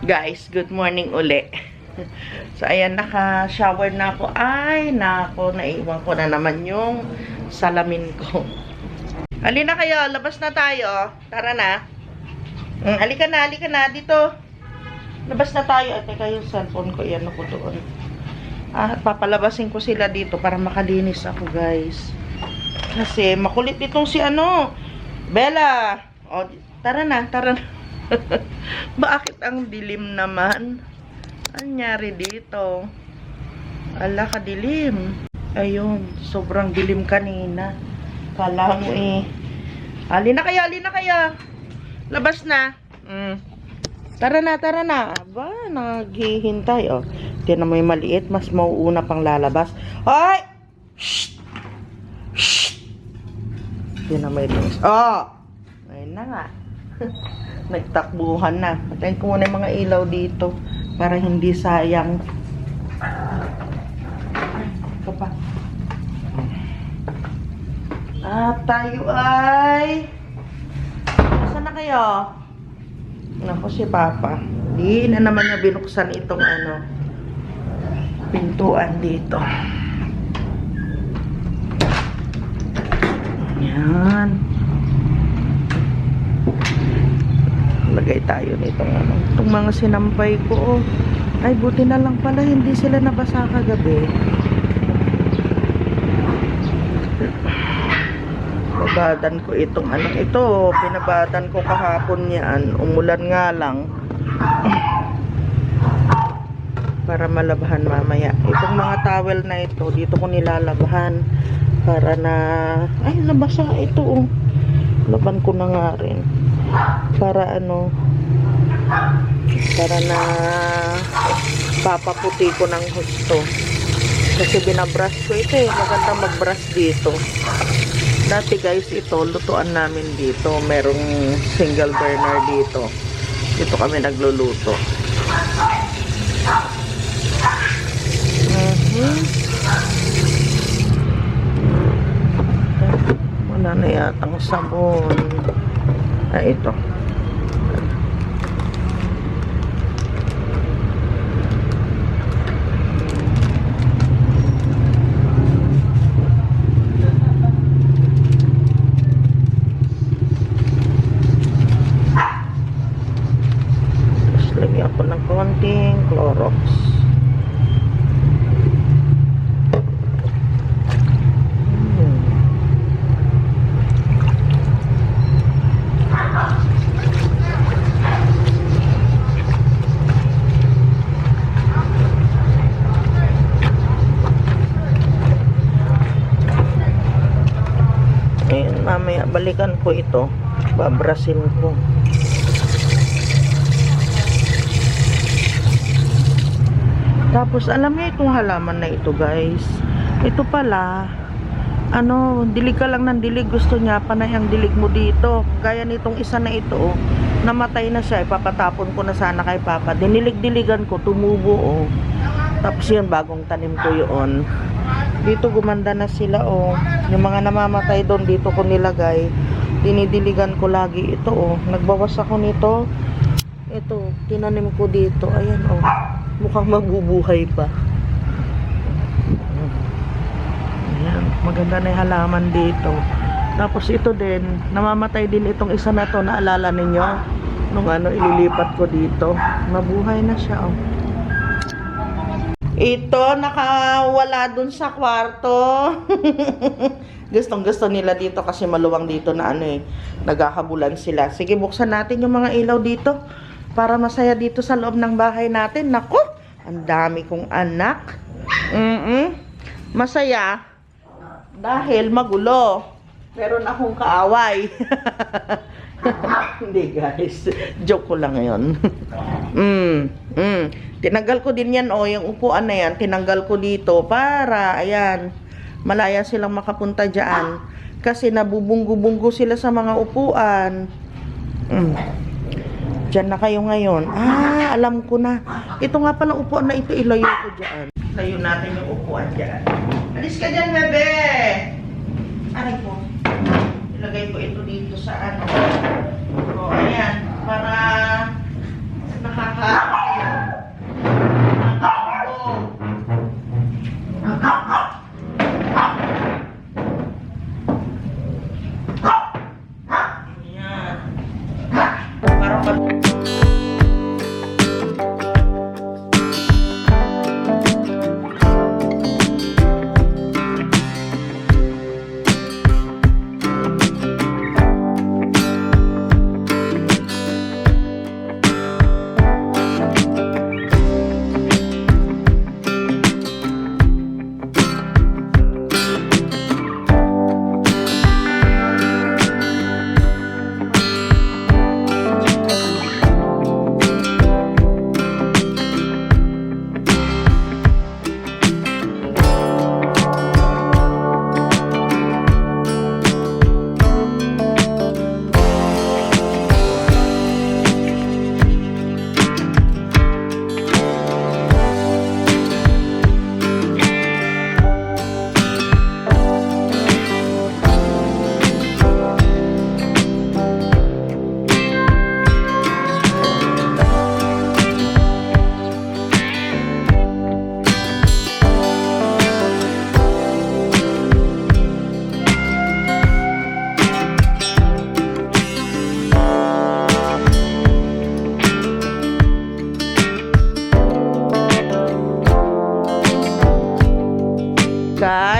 Guys, good morning uli. So, ayan, naka-shower na ako. Ay, nako, naiwan ko na naman yung salamin ko. Halina kayo, labas na tayo. Tara na. Mm, halika na, halika na, dito. Labas na tayo. At teka, yung cellphone ko, yan ako doon. Ah, papalabasin ko sila dito para makalinis ako, guys. Kasi makulit itong si ano, Bella. O, tara na, tara na. Bakit ang dilim naman? Anyari dito? Ala, kadilim. Ayun, sobrang dilim kanina. Kala mo eh. Ali na kaya, ali na kaya. Labas na. Mm. Tara na, tara na. Aba, naghihintay. Oh. Tiyan mo yung maliit, mas mauuna pang lalabas. Hoy! Shh! Shh! Tiyan mo yung Oh! Ayun na nga. Nagtakbuhan na. Patayin ko muna yung mga ilaw dito para hindi sayang. Ito pa. At tayo ay... Saan na kayo? Naku si Papa. Di na naman niya binuksan itong ano pintuan dito. Yan. Lagay tayo nitong ano. Itong mga sinampay ko. Oh. Ay, buti na lang pala hindi sila nabasa kagabi. Babadan ko itong ano. Ito, pinabadan ko kahapon yan. Umulan nga lang. Para malabhan mamaya. Itong mga towel na ito, dito ko nilalabhan. Para na... Ay, nabasa ito oh. Laban ko na nga rin para ano para na papaputi ko ng husto. Kasi binabrush ko ito eh. Maganda magbrush dito. Dati guys ito lutuan namin dito. Merong single burner dito. Dito kami nagluluto. Mhm. wala na yatang sabon. Ay, ito. Tapos lagyan ko ng konting Clorox. Hmm. Ayan, mamaya balikan ko ito. Babrasin ko. Tapos, alam niyo itong halaman na ito, guys. Ito pala, ano, dilig ka lang ng dilig. Gusto niya, panay ang dilig mo dito. Gaya nitong isa na ito, oh. Namatay na siya. Ipapatapon ko na sana kay Papa. Dinilig-diligan ko, tumubo, oh. Tapos yun, bagong tanim ko yun. Dito gumanda na sila, oh. Yung mga namamatay doon, dito ko nilagay. Dinidiligan ko lagi ito, oh. Nagbawas ako nito. Ito, tinanim ko dito. Ayan, oh. Mukhang mabubuhay pa. Ayan, maganda na yung halaman dito. Tapos ito din, namamatay din itong isa na to, naalala ninyo? Nung ano, ililipat ko dito. Mabuhay na siya, oh. Ito, nakawala dun sa kwarto. Gustong gusto nila dito kasi maluwang dito na ano eh, naghahabulan sila. Sige, buksan natin yung mga ilaw dito para masaya dito sa loob ng bahay natin. Nako, ang dami kong anak. Mm Masaya dahil magulo. Meron akong kaaway. Hindi guys, joke ko lang ngayon. mm, mm. Tinanggal ko din yan, oh, yung upuan na yan, tinanggal ko dito para, ayan, malaya silang makapunta dyan. Kasi nabubunggo-bunggo sila sa mga upuan. Mm. Diyan na kayo ngayon. Ah, alam ko na. Ito nga pala upuan na ito, ilayo ko dyan. Layo natin yung upuan dyan. Alis ka dyan, bebe! Aray po. Ilagay ko ito dito sa ano. O, ayan. Para nakaka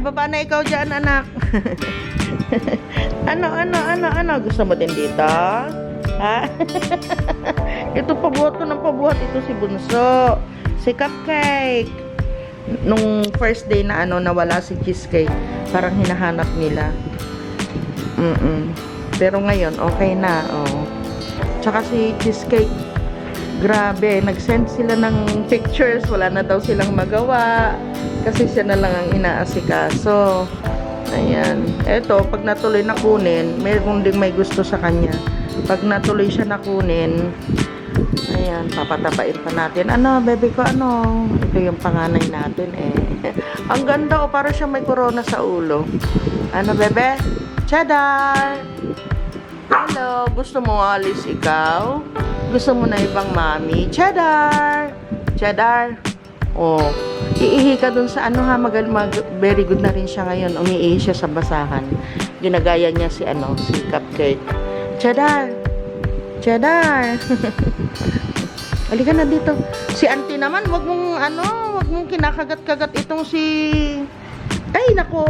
baba na ikaw dyan, anak. ano, ano, ano, ano? Gusto mo din dito? Ha? ito pabuhat to ng pabuhat. Ito si Bunso. Si Cupcake. Nung first day na ano, nawala si Cheesecake. Parang hinahanap nila. Mm-mm. Pero ngayon, okay na. Oh. Tsaka si Cheesecake, grabe, nag-send sila ng pictures, wala na daw silang magawa. Kasi siya na lang ang inaasikaso. Ayan. Eto, pag natuloy na kunin, mayroon ding may gusto sa kanya. Pag natuloy siya na kunin, ayan, papatapain pa natin. Ano, bebe ko, ano? Ito yung panganay natin eh. ang ganda, oh, para siya may corona sa ulo. Ano, bebe? Cheddar! Hello, gusto mo alis ikaw? Gusto mo na ibang mami? Cheddar! Cheddar! Oh, iihi ka dun sa ano ha, mag, mag, very good na rin siya ngayon. Umiihi siya sa basahan. Ginagaya niya si ano, si Cupcake. Cheddar! Cheddar! Halika na dito. Si auntie naman, wag mong ano, wag mong kinakagat-kagat itong si... Ay, nako!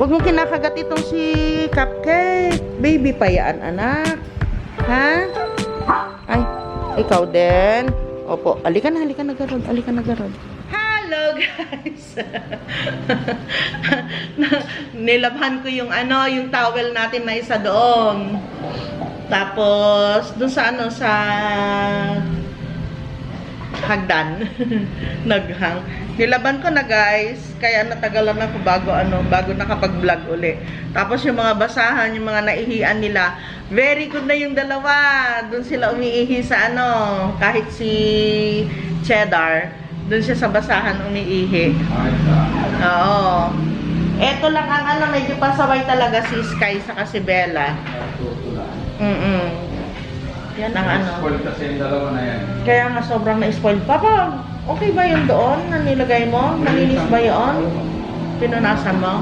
Huwag mong kinakagat itong si Cupcake. Baby pa yan, anak. Ha? Ikaw din. Opo, alika na, alika na garod, alika na garod. Hello guys! Nilabhan ko yung ano, yung towel natin na isa doon. Tapos, dun sa ano, sa hagdan. Naghang. Nilaban ko na guys, kaya natagalan ako bago ano, bago nakapag-vlog uli. Tapos yung mga basahan, yung mga naihian nila, very good na yung dalawa. Doon sila umiihi sa ano, kahit si Cheddar, doon siya sa basahan umiihi. Oo. Eto lang ang ano, medyo pasaway talaga si Sky sa si Bella. Mm Yan ang ano. Spoil kasi yung dalawa na yan. Kaya nga sobrang na-spoil. Papa, okay ba yun doon na nilagay mo? Nalinis ba yun? Pinunasan mo?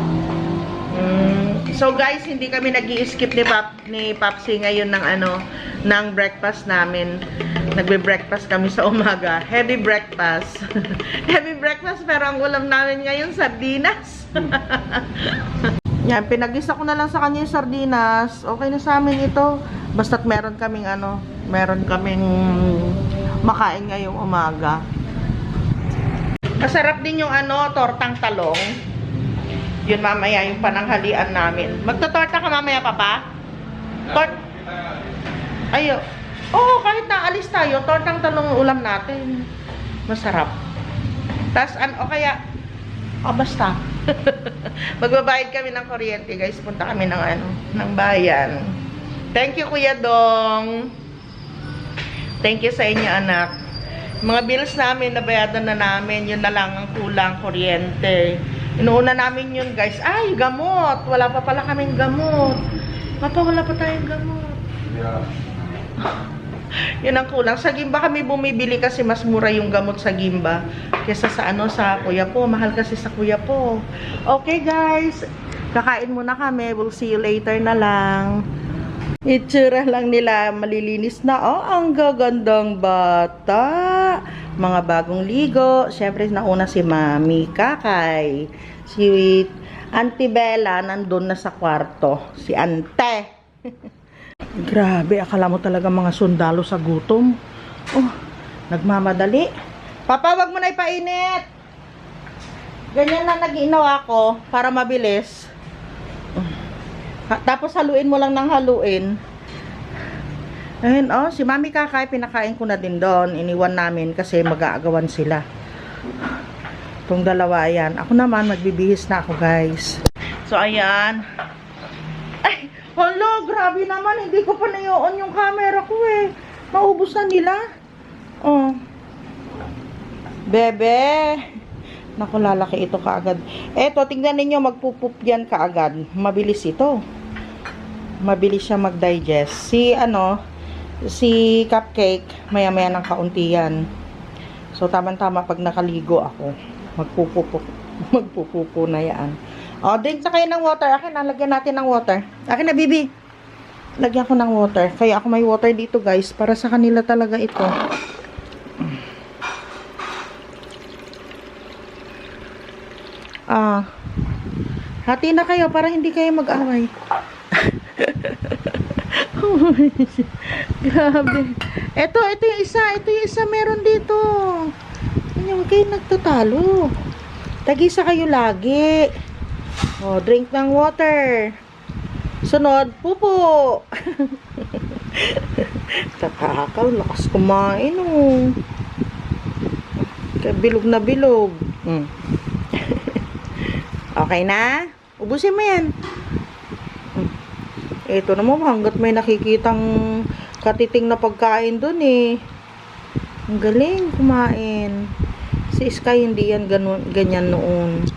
Mm. So guys, hindi kami nag skip ni Pap ni Papsi ngayon ng ano ng breakfast namin. Nagbe-breakfast kami sa umaga. Heavy breakfast. Heavy breakfast pero ang ulam namin ngayon sardinas. Yan, pinagisa ko na lang sa kanya yung sardinas. Okay na sa amin ito. Basta't meron kaming ano, meron kaming makain ngayong umaga. Masarap din yung ano, tortang talong. Yun mamaya yung pananghalian namin. Magtotorta ka mamaya, Papa? Tort... Ayo. Oo, kahit naalis tayo, tortang talong ulam natin. Masarap. Tapos, ano, o kaya, o basta. Magbabayad kami ng kuryente, guys. Punta kami ng ano, ng bayan. Thank you, Kuya Dong. Thank you sa inyo, anak. Mga bills namin, nabayadan na namin. Yun na lang ang kulang, kuryente. Inuuna namin yun, guys. Ay, gamot. Wala pa pala kaming gamot. Papa, wala pa tayong gamot. Yeah. Yun ang kulang. Sa Gimba kami bumibili kasi mas mura yung gamot sa Gimba kesa sa ano sa Kuya po. Mahal kasi sa Kuya po. Okay guys, kakain muna kami. We'll see you later na lang. Itsura lang nila, malilinis na. Oh, ang gagandang bata. Mga bagong ligo. Siyempre, nauna si Mami Kakay. Si Auntie Bella, nandun na sa kwarto. Si Ante. Grabe, akala mo talaga mga sundalo sa gutom. Oh, nagmamadali. Papa, wag mo na ipainit. Ganyan lang nag-inawa ko para mabilis. Ha, tapos haluin mo lang ng haluin. Ayun, oh, si Mami Kakay, pinakain ko na din doon. Iniwan namin kasi mag-aagawan sila. Itong dalawa, ayan. Ako naman, magbibihis na ako, guys. So, ayan. Hala, grabe naman. Hindi ko pa na-on yung camera ko eh. Maubos na nila. Oh. Bebe. Naku, lalaki ito kaagad. Eto, tingnan ninyo, magpupup yan kaagad. Mabilis ito. Mabilis siya mag-digest. Si, ano, si Cupcake, maya-maya ng kaunti yan. So, tama-tama pag nakaligo ako. Magpupupo. Magpupupo na yan. O, drink na kayo ng water. Akin na, lagyan natin ng water. Akin na, Bibi. Lagyan ko ng water. Kaya ako may water dito, guys. Para sa kanila talaga ito. Ah. Hati na kayo para hindi kayo mag-away. Grabe. Ito, ito yung isa. Ito yung isa meron dito. Ano, huwag kayo nagtatalo. Tagisa kayo lagi. O, drink ng water. Sunod, pupo. Takakaw, lakas kumain, oh. Kaya bilog na bilog. Mm. okay na? Ubusin mo yan. Mm. Ito naman, hanggat may nakikitang katiting na pagkain dun eh. Ang galing kumain. Si Sky hindi yan ganun, ganyan noon.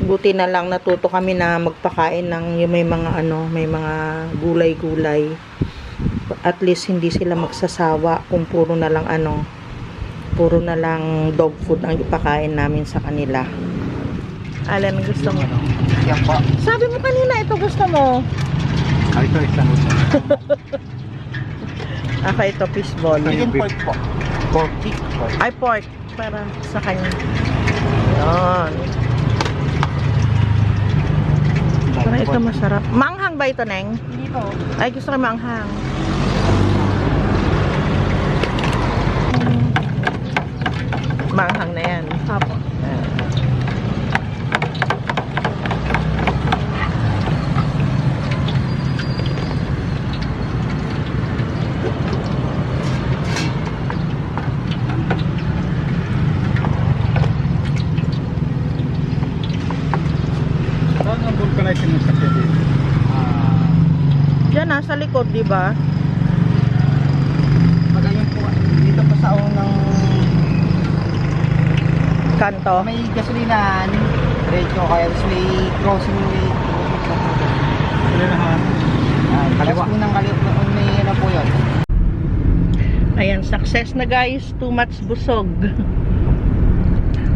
Buti na lang natuto kami na magpakain ng yung may mga ano, may mga gulay-gulay. At least hindi sila magsasawa kung puro na lang ano, puro na lang dog food ang ipakain namin sa kanila. Alan, gusto mo? Yan po. Sabi mo kanina, ito gusto mo. Ah, ito isang uso. Ako ito, fishball. Chicken pork po. Pork. Ay, pork. Para sa kanya. Yan. Para ito masarap. Manghang ba ito, Neng? Hindi po. Ay, gusto ko manghang. Manghang na yan. Apo. Saan ang vulcanizing mo sa dito? Ah, Diyan, nasa likod, di ba? Magayon po. Dito po sa unang Kanto. may gasolinahan. Diretso kaya tapos may crossing ha. Ah, Kaliwa. Tapos unang kaliwa. May ano po yun. Ayan, success na guys. Too much busog.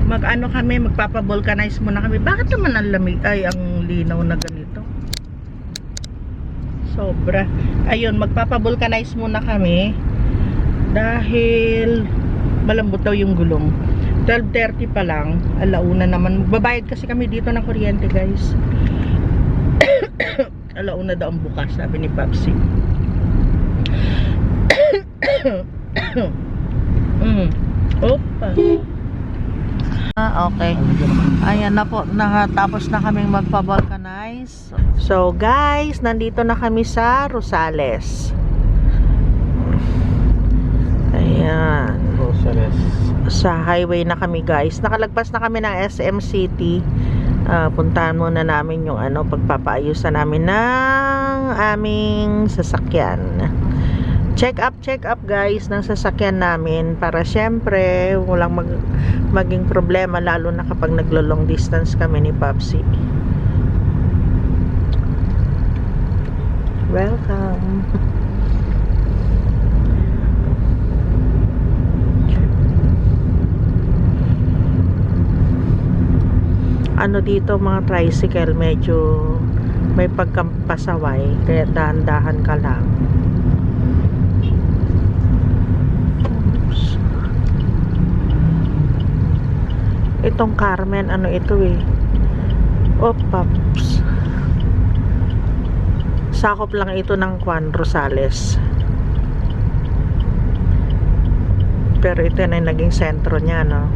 Mag-ano kami, magpapa-vulcanize muna kami. Bakit naman ang lamig? Ay, ang linaw na ganito. Sobra. Ayun, magpapa-vulcanize muna kami. Dahil malambot daw yung gulong. 12.30 pa lang. Alauna naman. Magbabayad kasi kami dito ng kuryente guys. Alauna daw ang bukas, sabi ni Papsi. mm. Opa. Ah, okay. Ayan na po, nakatapos na kaming magpa-vulcanize. So, guys, nandito na kami sa Rosales. Ayan. Rosales. Sa highway na kami, guys. Nakalagpas na kami ng SM City. Ah, puntahan muna namin yung ano, pagpapaayusan namin ng aming sasakyan. Check up, check up guys ng sasakyan namin para syempre walang mag, maging problema lalo na kapag naglo-long distance kami ni Papsi. Welcome. Ano dito mga tricycle medyo may pagkampasaway kaya dahan-dahan ka lang. Itong Carmen, ano ito eh. Opaps. Sakop lang ito ng Juan Rosales. Pero ito na yung naging sentro niya, no?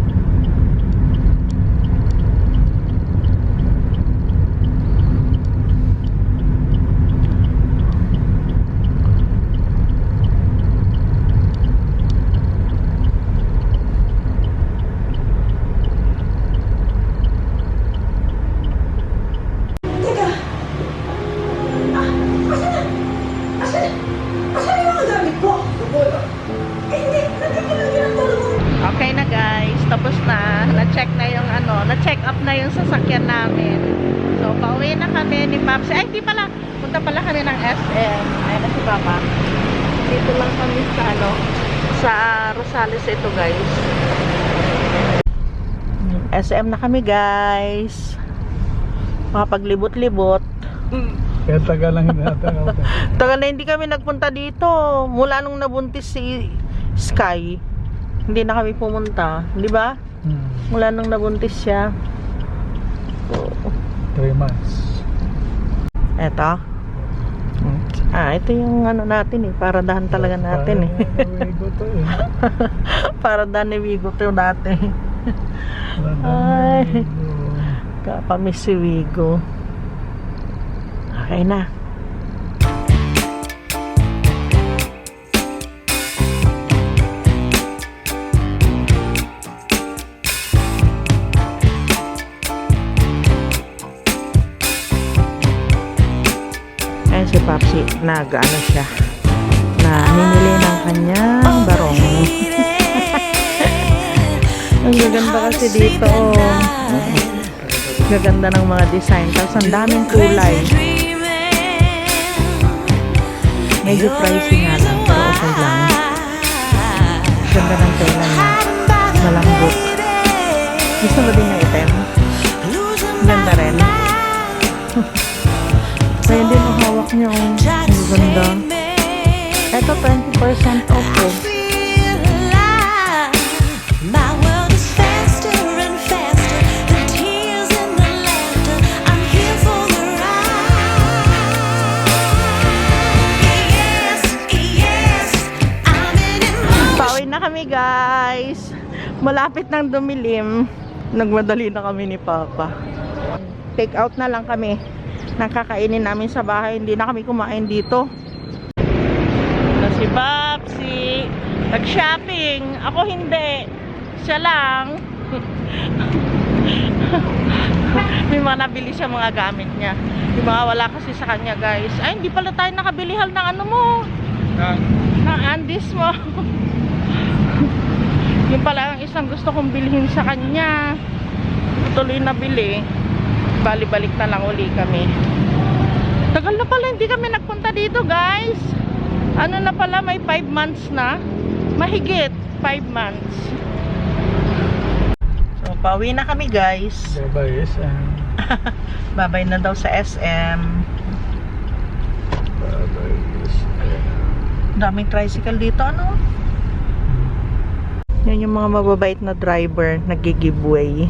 SM na kami guys. Makapaglibot-libot. Kaya tagal lang ako. Tagal na hindi kami nagpunta dito. Mula nung nabuntis si Sky, hindi na kami pumunta. Di ba? Hmm. Mula nung nabuntis siya. 3 months. Eto. Ah, ito yung ano natin eh. Para dahan talaga natin eh. Eh. Para dahan ni Wigo to dati. Ay. Kapamiss si Wigo. Okay na. Si Papsi, nag-ano siya, na ninili ng kanyang barong. Ang gaganda kasi dito. oh. Gaganda ng mga design. Tapos ang daming kulay. Medyo pricey nga lang, pero okay lang. Ganda ng tela niya. Malambot. Gusto mo din ng item? Ganda rin. Kaya din ang hawak niya. Oh. Ang ganda. Ito 20% off oh. Malapit nang dumilim. Nagmadali na kami ni Papa. Take out na lang kami. Nakakainin namin sa bahay. Hindi na kami kumain dito. Na si Babsi. Nag-shopping. Ako hindi. Siya lang. May mga nabili siya mga gamit niya. Yung mga wala kasi sa kanya guys. Ay, hindi pala tayo nakabilihal ng ano mo. Ng andis mo. Yung pala ang isang gusto kong bilhin sa kanya. Tuloy na bili. Bali-balik na lang uli kami. Tagal na pala hindi kami nagpunta dito guys. Ano na pala may 5 months na. Mahigit 5 months. So pauwi na kami guys. Bye-bye and Babay na daw sa SM. Bye-bye yes. Daming tricycle dito ano? Yan yung mga mababait na driver nag-giveaway.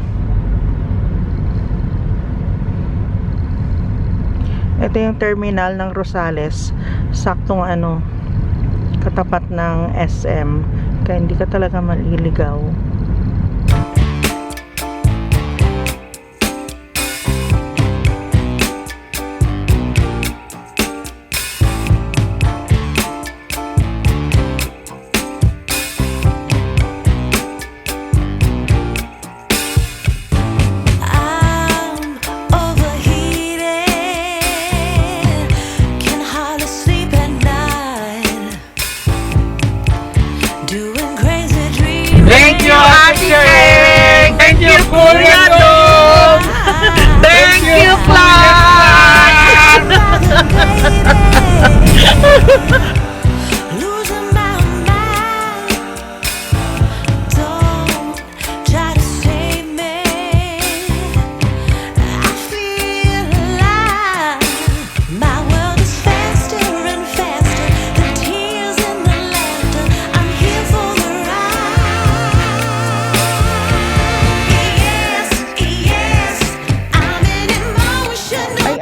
Ito yung terminal ng Rosales. Saktong ano, katapat ng SM. Kaya hindi ka talaga maliligaw.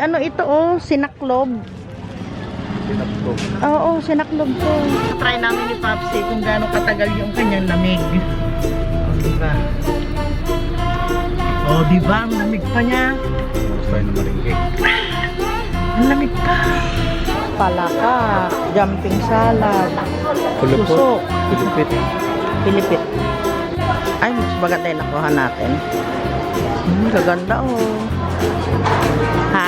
Ano ito oh, sinaklob. Pinapto. Oo, sinaklob ko. Try namin ni Papsi kung gaano katagal yung kanyang lamig. O, diba? O, diba? Ang lamig pa niya. Gusto tayo na maringkik. Ang lamig pa. Palaka, jumping salad, Kulupot. Tusok. Pilipit. pilipit. Ay, mas maganda yung nakuha natin. Hmm, kaganda oh. Ha?